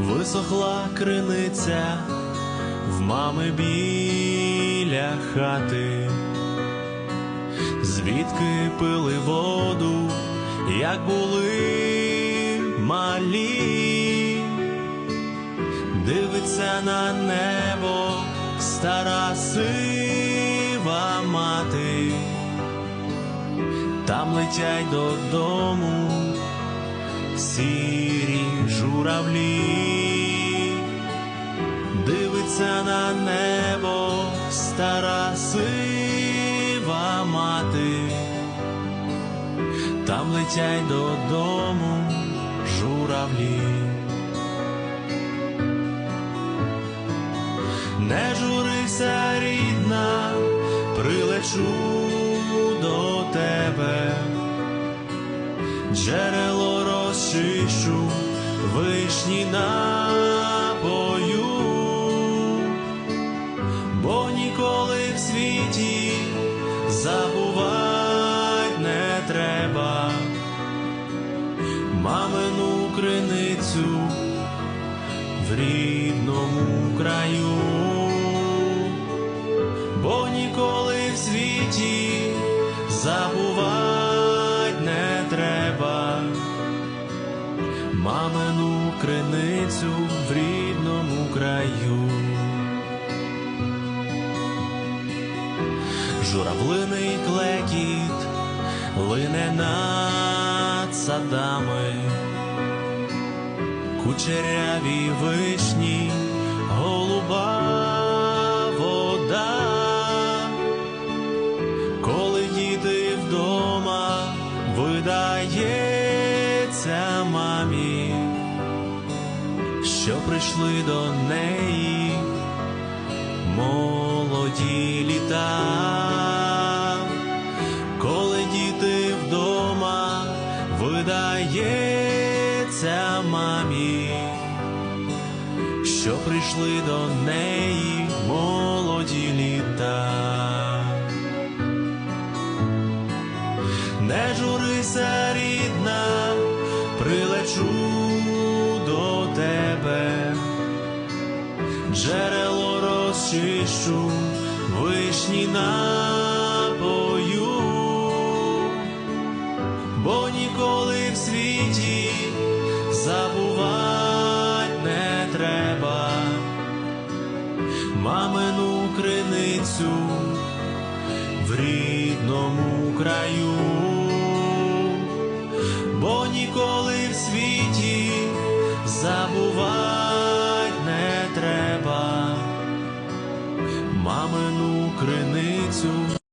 висохла криниця в мами біля хати, звідки пили воду, як були малі, дивиться на небо стара сива мати, там летять додому сірі журавлі, дивиться на небо стара сива мати, там летять додому журавлі. Не журися, рідна, прилечу до тебе. Джерело розчищу, вишні напою, бо ніколи в світі забувать не треба. Мамину криницю в рідному краю, бо ніколи в світі забувать мамину криницю в рідному краю. Журавлиний клекіт лине над садами, кучеряві вишні, голуба вода, коли діти вдома видається мамі, що прийшли до неї. Молоді літа, коли діти вдома видається мамі, що прийшли до неї. Молоді прилечу до тебе, джерело розчищу, вишні напою, бо ніколи в світі забувать не треба. Мамину криницю в рідному краю, світі забувать не треба мамину криницю.